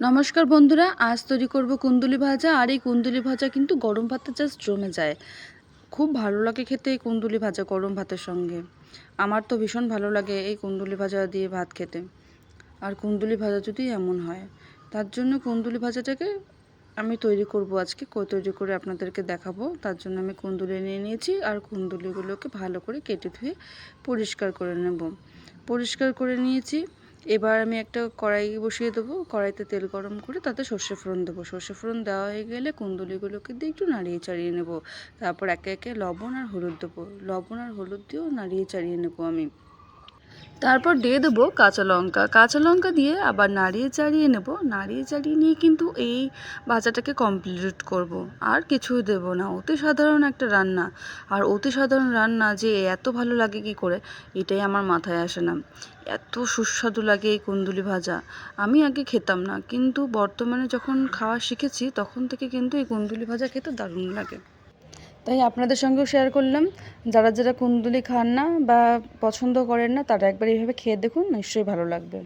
নমস্কার বন্ধুরা, আজ তৈরি করব কুন্দুলি ভাজা। আর এই কুন্দুলি ভাজা কিন্তু গরম ভাতে জাস্ট জমে যায়। খুব ভালো লাগে খেতে এই কুন্দুলি ভাজা গরম ভাতের সঙ্গে। আমার তো ভীষণ ভালো লাগে এই কুন্দুলি ভাজা দিয়ে ভাত খেতে। আর কুন্দুলি ভাজা যদি এমন হয়, তার জন্য কুন্দুলি ভাজাটাকে আমি তৈরি করব আজকে। তৈরি করে আপনাদেরকে দেখাবো। তার জন্য আমি কুন্দুলি নিয়ে নিয়েছি আর কুন্দুলিগুলোকে ভালো করে কেটে ধুয়ে পরিষ্কার করে নেব। পরিষ্কার করে নিয়েছি। এবার আমি একটা কড়াই বসিয়ে দেবো। কড়াইতে তেল গরম করে তাতে সর্ষে ফোড়ন দেবো। সর্ষে ফোড়ন দেওয়া হয়ে গেলে কুন্দুলিগুলোকে দিয়ে একটু নাড়িয়ে চাড়িয়ে নেব। তারপর একে একে লবণ আর হলুদ দেবো। লবণ আর হলুদ দিয়েও নাড়িয়ে চাড়িয়ে নেব আমি। তারপর দিয়ে দেবো কাঁচা লঙ্কা। কাঁচা লঙ্কা দিয়ে আবার নাড়িয়ে চাড়িয়ে নেব। নাড়িয়ে চাড়িয়ে নিয়ে কিন্তু এই ভাজাটাকে কমপ্লিট করব। আর কিছুই দেব না। অতি সাধারণ একটা রান্না। আর অতি সাধারণ রান্না যে এত ভালো লাগে কি করে, এটাই আমার মাথায় আসে না। এত সুস্বাদু লাগে এই কুন্দুলি ভাজা। আমি আগে খেতাম না। কিন্তু বর্তমানে যখন খাওয়া শিখেছি, তখন থেকে কিন্তু এই কুন্দুলি ভাজা খেতে দারুণ লাগে। তাই আপনাদের সঙ্গেও শেয়ার করলাম। যারা যারা কুন্দুলি খান না বা পছন্দ করেন না, তারা একবার এইভাবে খেয়ে দেখুন, নিশ্চয়ই ভালো লাগবে।